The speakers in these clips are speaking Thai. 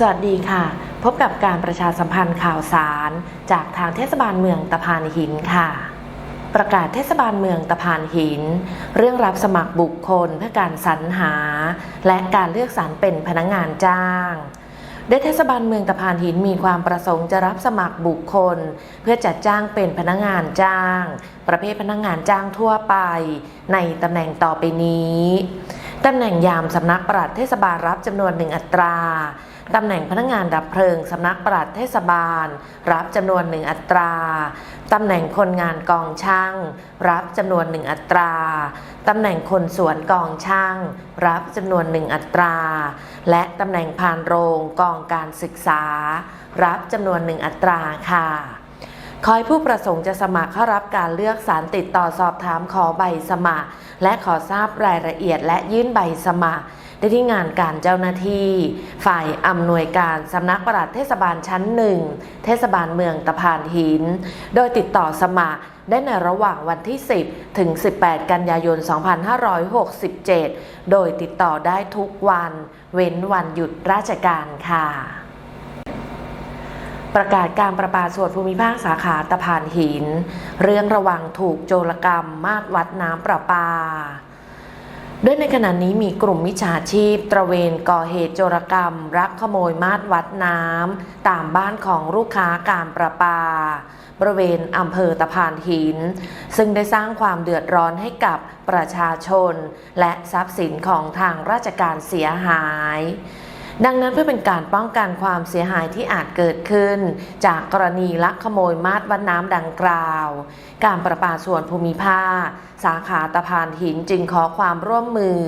สวัสดีค่ะ พบกับการประชาสัมพันธ์ข่าวสาร จากทางเทศบาลเมืองตะพานหินค่ะ ประกาศเทศบาลเมืองตะพานหิน เรื่องรับสมัครบุคคลเพื่อการสรรหา และการเลือกสรรเป็นพนักงานจ้างโดยเทศบาลเมืองตะพานหินมีความประสงค์จะรับสมัครบุคคล เพื่อจัดจ้างเป็นพนักงานจ้าง ประเภทพนักงานจ้างทั่วไป ในตำแหน่งต่อไปนี้ตำแหน่งยามสำนักปลัดเทศบาลรับจำนวนหนึ่งอัตรา ตำแหน่งพนักงานดับเพลิงสำนักปลัดเทศบาล รับจำนวนหนึ่งอัตรา ตำแหน่งคนงานกองช่าง รับจำนวนหนึ่งอัตรา ตำแหน่งคนสวนกองช่าง รับจำนวนหนึ่งอัตรา และตำแหน่งพานโรงกองการศึกษา รับจำนวนหนึ่งอัตราค่ะคอยผู้ประสงค์จะสมัครเข้ารับการเลือกสารติดต่อสอบถามขอใบสมัคร และขอทราบรายละเอียดและยื่นใบสมัคร ได้ที่งานการเจ้าหน้าที่ ฝ่ายอำนวยการสำนักปลัดเทศบาลชั้นหนึ่งเทศบาลเมืองตะพานหิน โดยติดต่อสมัครได้ในระหว่างวันที่ 10 ถึง 18 กันยายน 2567 โดยติดต่อได้ทุกวัน เว้นวันหยุดราชการค่ะ ประกาศการประปาส่วนภูมิภาคสาขาตะพานหิน เรื่องระวังถูกโจรกรรมมาตรวัดน้ำประปา ด้วยในขณะนี้มีกลุ่มมิจฉาชีพ ตระเวนก่อเหตุโจรกรรม รักขโมยมาตรวัดน้ำตามบ้านของลูกค้าการประปา บริเวณอำเภอตะพานหิน ซึ่งได้สร้างความเดือดร้อนให้กับประชาชน และทรัพย์สินของทางราชการเสียหาย ดังนั้นเพื่อเป็นการป้องกันความเสียหายที่อาจเกิดขึ้น จากกรณีลักขโมยมาตรวัดน้ำดังกล่าว การประปาส่วนภูมิภาค สาขาตะพานหินจึงขอความร่วมมือ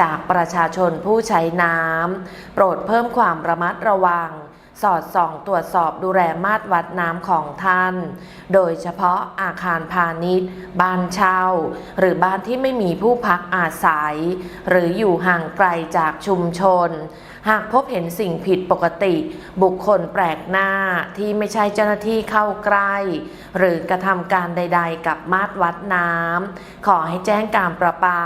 จากประชาชนผู้ใช้น้ำโปรดเพิ่มความระมัดระวัง สอดส่องตรวจสอบดูแลมาตรวัดน้ำของท่าน โดยเฉพาะอาคารพาณิชย์ บ้านเช่า หรือบ้านที่ไม่มีผู้พักอาศัย หรืออยู่ห่างไกลจากชุมชน หากพบเห็นสิ่งผิดปกติ บุคคลแปลกหน้าที่ไม่ใช่เจ้าหน้าที่เข้าใกล้ หรือกระทำการใด ๆ กับมาตรวัดน้ำขอให้แจ้งการประปา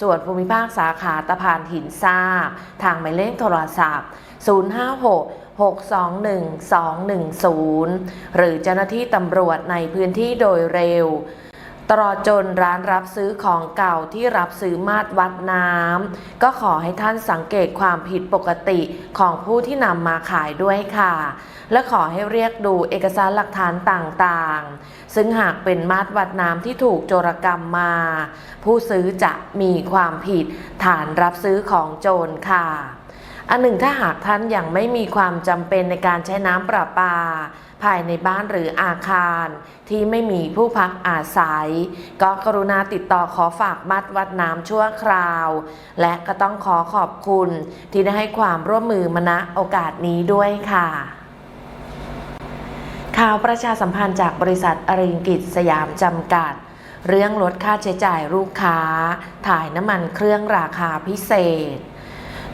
ส่วนภูมิภาคสาขาตะพานหินทราบ ทางหมายเลขโทรศัพท์ 056 621 210 หรือเจ้าหน้าที่ตำรวจในพื้นที่โดยเร็ว ตลอดจนร้านรับซื้อของเก่าที่รับซื้อมาตรวัดน้ำก็ขอให้ท่านสังเกตความผิดปกติของผู้ที่นำมาขายด้วยค่ะ และขอให้เรียกดูเอกสารหลักฐานต่างๆ ซึ่งหากเป็นมาตรวัดน้ำที่ถูกโจรกรรมมา ผู้ซื้อจะมีความผิดฐานรับซื้อของโจรค่ะ อันหนึ่งถ้าหากท่านยังไม่มีความจำเป็นในการใช้น้ำประปา ภายในบ้านหรืออาคาร ที่ไม่มีผู้พักอาศัย ก็กรุณาติดต่อขอฝากมัดวัดน้ำชั่วคราว และก็ต้องขอขอบคุณที่ได้ให้ความร่วมมือมาณโอกาสนี้ด้วยค่ะ ข่าวประชาสัมพันธ์จากบริษัทอริงกิจสยามจำกัด เรื่องลดค่าใช้จ่ายลูกค้า ถ่ายน้ำมันเครื่องราคาพิเศษ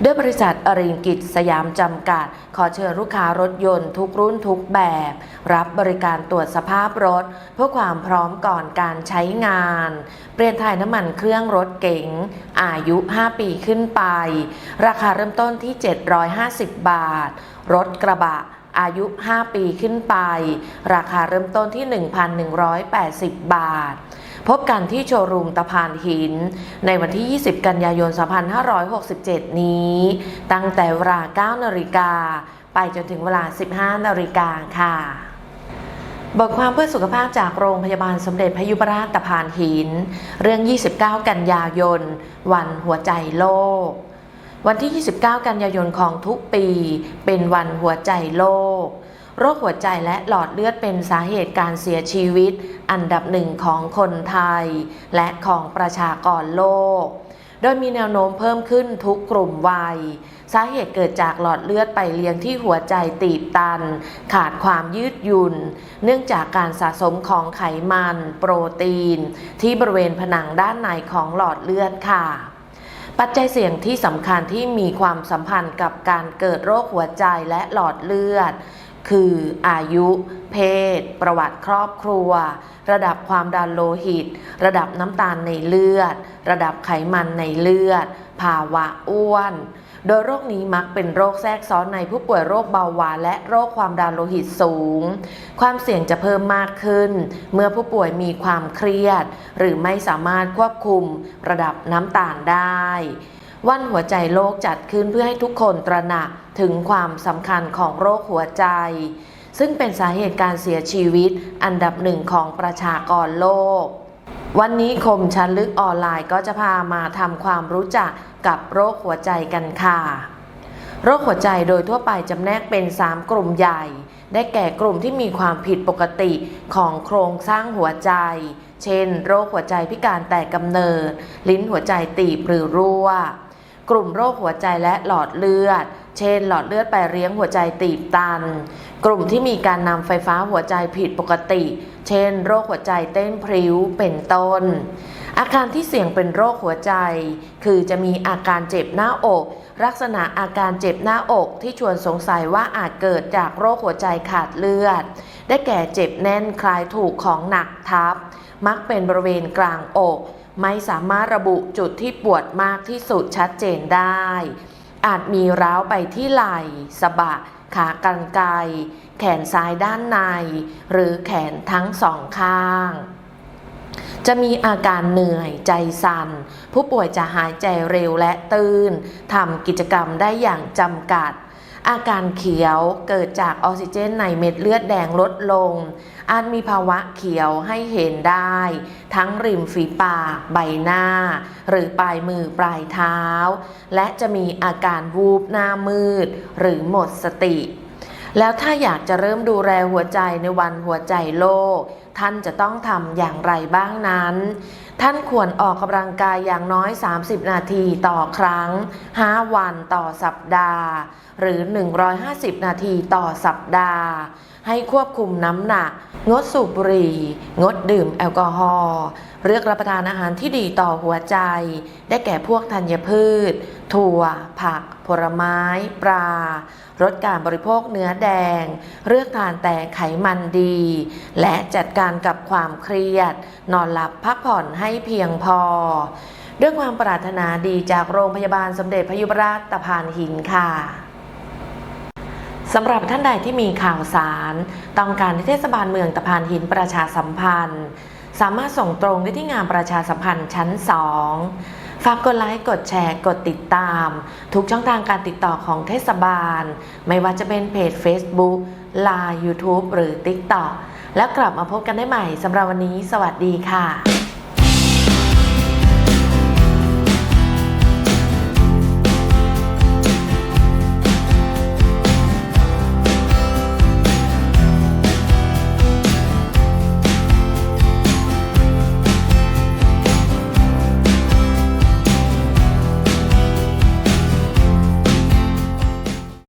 ด้วยบริษัทอริงกิจสยามจำกัด ขอเชิญลูกค้ารถยนต์ทุกรุ่นทุกแบบ รับบริการตรวจสภาพรถ เพื่อความพร้อมก่อนการใช้งาน เปลี่ยนถ่ายน้ำมันเครื่องรถเก๋งอายุ 5 ปีขึ้นไป ราคาเริ่มต้นที่ 750 บาท รถกระบะอายุ 5 ปีขึ้นไป ราคาเริ่มต้นที่ 1,180 บาท พบกันที่โชว์รูมตะพานหิน ในวันที่ 20 กันยายน 2567 นี้ ตั้งแต่เวลา 9 นาฬิกา ไปจนถึงเวลา 15 นาฬิกาค่ะบทความเพื่อสุขภาพจากโรงพยาบาลสมเด็จพยุพราชตะพานหิน เรื่อง 29 กันยายน วันหัวใจโลก วันที่ 29 กันยายนของทุกปี เป็นวันหัวใจโลก โรคหัวใจและหลอดเลือดเป็นสาเหตุการเสียชีวิต อันดับหนึ่งของคนไทย และของประชากรโลก โดยมีแนวโน้มเพิ่มขึ้นทุกกลุ่มวัย สาเหตุเกิดจากหลอดเลือดไปเลี้ยงที่หัวใจตีบตัน ขาดความยืดหยุ่น เนื่องจากการสะสมของไขมัน โปรตีน ที่บริเวณผนังด้านในของหลอดเลือดค่ะปัจจัยเสี่ยงที่สำคัญที่มีความสัมพันธ์กับการเกิดโรคหัวใจและหลอดเลือด คืออายุ เพศ ประวัติครอบครัว ระดับความดันโลหิต ระดับน้ำตาลในเลือด ระดับไขมันในเลือด ภาวะอ้วน โดยโรคนี้มักเป็นโรคแทรกซ้อนในผู้ป่วยโรคเบาหวานและโรคความดันโลหิตสูง ความเสี่ยงจะเพิ่มมากขึ้น เมื่อผู้ป่วยมีความเครียด หรือไม่สามารถควบคุมระดับน้ำตาลได้ วันหัวใจโลกจัดขึ้นเพื่อให้ทุกคนตระหนักถึงความสำคัญของโรคหัวใจ ซึ่งเป็นสาเหตุการเสียชีวิตอันดับหนึ่งของประชากรโลก วันนี้คมชันลึกออนไลน์ก็จะพามาทำความรู้จักกับโรคหัวใจกันค่ะ โรคหัวใจโดยทั่วไปจำแนกเป็น 3 กลุ่มใหญ่ ได้แก่กลุ่มที่มีความผิดปกติของโครงสร้างหัวใจ เช่น โรคหัวใจพิการแต่กำเนิด ลิ้นหัวใจตีบหรือรั่ว กลุ่มโรคหัวใจและหลอดเลือด เช่น หลอดเลือดไปเลี้ยงหัวใจตีบตัน กลุ่มที่มีการนำไฟฟ้าหัวใจผิดปกติ เช่น โรคหัวใจเต้นพริ้วเป็นต้น อาการที่เสี่ยงเป็นโรคหัวใจ คือจะมีอาการเจ็บหน้าอก ลักษณะอาการเจ็บหน้าอกที่ชวนสงสัยว่าอาจเกิดจากโรคหัวใจขาดเลือด ได้แก่เจ็บแน่นคล้ายถูกของหนักทับ มักเป็นบริเวณกลางอก ไม่สามารถระบุจุดที่ปวดมากที่สุดชัดเจนได้ อาจมีร้าวไปที่ไหล่สะบักขากรรไกรแขนซ้ายด้านใน หรือแขนทั้งสองข้างจะมีอาการเหนื่อยใจสั่น ผู้ป่วยจะหายใจเร็วและตื่นทำกิจกรรมได้อย่างจำกัด อาการเขียวเกิดจากออกซิเจนในเม็ดเลือดแดงลดลง อาจมีภาวะเขียวให้เห็นได้ ทั้งริมฝีปาก ใบหน้า หรือปลายมือปลายเท้า และจะมีอาการวูบหน้ามืด หรือหมดสติ แล้วถ้าอยากจะเริ่มดูแลหัวใจในวันหัวใจโลก ท่านจะต้องทำอย่างไรบ้างนั้น ท่านควรออกกำลังกายอย่างน้อย 30 นาทีต่อครั้ง 5 วันต่อสัปดาห์ หรือ 150 นาทีต่อสัปดาห์ให้ควบคุมน้ำหนัก งดสูบบุหรี่ งดดื่มแอลกอฮอล์เลือกรับประทานอาหารที่ดีต่อหัวใจ ได้แก่พวกธัญพืช ถั่ว ผัก ผลไม้ ปลา ลดการบริโภคเนื้อแดง เลือกทานแต่ไขมันดี และจัดการกับความเครียด นอนหลับพักผ่อนให้เพียงพอด้วยความปรารถนาดีจากโรงพยาบาลสมเด็จพยุพราชตะพานหินค่ะ สำหรับท่านใดที่มีข่าวสาร ต้องการที่เทศบาลเมืองตะพานหินประชาสัมพันธ์ สามารถส่งตรงได้ที่งานประชาสัมพันธ์ชั้น 2 ฝากกดไลค์ กดแชร์ กดติดตาม ทุกช่องทางการติดต่อของเทศบาล ไม่ว่าจะเป็นเพจ Facebook Line YouTube หรือ TikTok แล้วกลับมาพบกันได้ใหม่สำหรับวันนี้ สวัสดีค่ะ